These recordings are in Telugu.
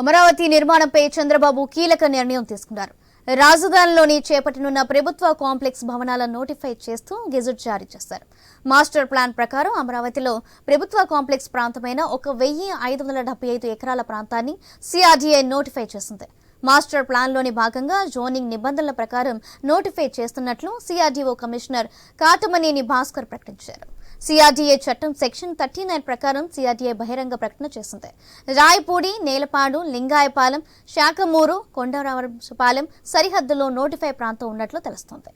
అమరావతి నిర్మాణంపై చంద్రబాబు కీలక నిర్ణయం తీసుకున్నారు. రాజధానిలోని చేపట్టనున్న ప్రభుత్వ కాంప్లెక్స్ భవనాలను నోటిఫై చేస్తూ గెజెట్ జారీ చేశారు. మాస్టర్ ప్లాన్ ప్రకారం అమరావతిలో ప్రభుత్వ కాంప్లెక్స్ ప్రాంతమైన ఒక వెయ్యి ఐదు వందల డెబ్బై ఐదు ఎకరాల ప్రాంతాన్ని సిఆర్డీఐ నోటిఫై చేసింది. మాస్టర్ ప్లాన్లోని భాగంగా జోనింగ్ నిబంధనల ప్రకారం నోటిఫై చేస్తున్నట్లు సిఆర్డీఓ కమిషనర్ కాటమనేని భాస్కర్ ప్రకటించారు. సిఆర్డీఏ చట్టం సెక్షన్ థర్టీ నైన్ ప్రకారం సిఆర్డీఏ బహిరంగ ప్రకటన చేసింది రాయపూడి నేలపాడు లింగాయపాలెం శాఖమూరు కొండరావపాలెం సరిహద్దులో నోటిఫై ప్రాంతం ఉన్నట్లు తెలుస్తోంది.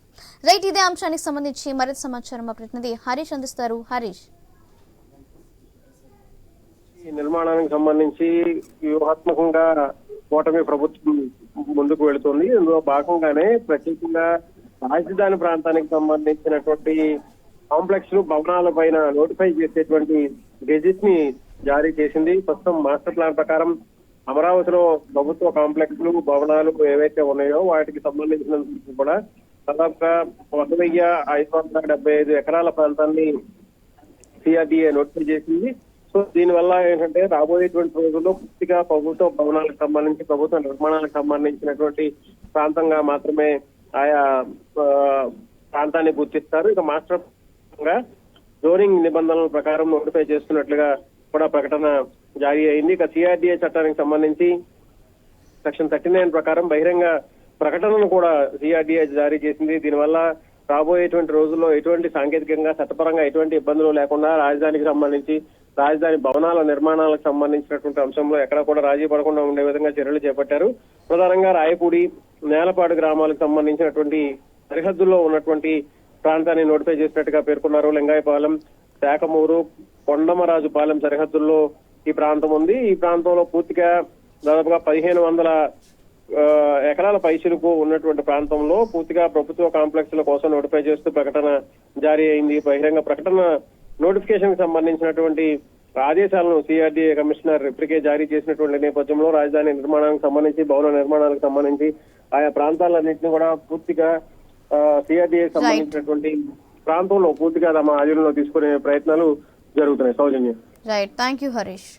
రైట్ ఇదే అంశానికి సంబంధించి మరింత సమాచారం మా ప్రతినిధి హరీష్ అందిస్తారు. హరీష్. ఈ నిర్మాణానికి సంబంధించి వ్యూహాత్మకంగా కూటమి ప్రభుత్వం ముందుకు వెళుతుంది. ఇందులో భాగంగానే ప్రత్యేకంగా రాజధాని ప్రాంతానికి సంబంధించినటువంటి కాంప్లెక్స్లు భవనాల పైన నోటిఫై చేసేటువంటి గెజిట్ని జారీ చేసింది. ప్రస్తుతం మాస్టర్ ప్లాన్ ప్రకారం అమరావతిలో ప్రభుత్వ కాంప్లెక్స్లు భవనాలు ఏవైతే ఉన్నాయో వాటికి సంబంధించిన కూడా దాదాపుగా ఒక వెయ్యి ఐదు వందల డెబ్బై ఐదు ఎకరాల ప్రాంతాన్ని సిఆర్డీఏ నోటిఫై చేసింది. సో దీని వల్ల ఏంటంటే రాబోయేటువంటి రోజుల్లో పూర్తిగా ప్రభుత్వ భవనాలకు సంబంధించి ప్రభుత్వ నిర్మాణాలకు సంబంధించినటువంటి ప్రాంతంగా మాత్రమే ఆయా ప్రాంతాన్ని గుర్తిస్తారు. ఇక మాస్టర్ భాగంగా జోనింగ్ నిబంధనల ప్రకారం నోటిఫై చేస్తున్నట్లుగా కూడా ప్రకటన జారీ అయింది. ఇక సిఆర్డీఏ చట్టానికి సంబంధించి సెక్షన్ థర్టీ నైన్ ప్రకారం బహిరంగ ప్రకటనను కూడా సిఆర్డీఏ జారీ చేసింది. దీనివల్ల రాబోయేటువంటి రోజుల్లో ఎటువంటి సాంకేతికంగా చట్టపరంగా ఎటువంటి ఇబ్బందులు లేకుండా రాజధానికి సంబంధించి రాజధాని భవనాల నిర్మాణాలకు సంబంధించినటువంటి అంశంలో ఎక్కడ కూడా రాజీ పడకుండా ఉండే విధంగా చర్యలు చేపట్టారు. ప్రధానంగా రాయపూడి నేలపాడు గ్రామాలకు సంబంధించినటువంటి సరిహద్దుల్లో ఉన్నటువంటి ప్రాంతాన్ని నోటిఫై చేసినట్టుగా పేర్కొన్నారు లింగాయపాలెం శాఖమూరు కొండమరాజుపాలెం సరిహద్దుల్లో ఈ ప్రాంతం ఉంది. ఈ ప్రాంతంలో పూర్తిగా దాదాపుగా పదిహేను వందల ఎకరాల పైసలకు ఉన్నటువంటి ప్రాంతంలో పూర్తిగా ప్రభుత్వ కాంప్లెక్స్ ల కోసం నోటిఫై చేస్తూ ప్రకటన జారీ అయింది. బహిరంగ ప్రకటన నోటిఫికేషన్కి సంబంధించినటువంటి ఆదేశాలను సిఆర్డీఏ కమిషనర్ ఇప్పటికే జారీ చేసినటువంటి నేపథ్యంలో రాజధాని నిర్మాణానికి సంబంధించి భవన నిర్మాణాలకు సంబంధించి ఆయా ప్రాంతాలన్నింటినీ కూడా పూర్తిగా సిఆర్డీఏ సంబంధించినటువంటి ప్రాంతంలో పూర్తిగా తమ ఆధీనంలో తీసుకునే ప్రయత్నాలు జరుగుతున్నాయి. సౌజన్యం. Right thank you Harish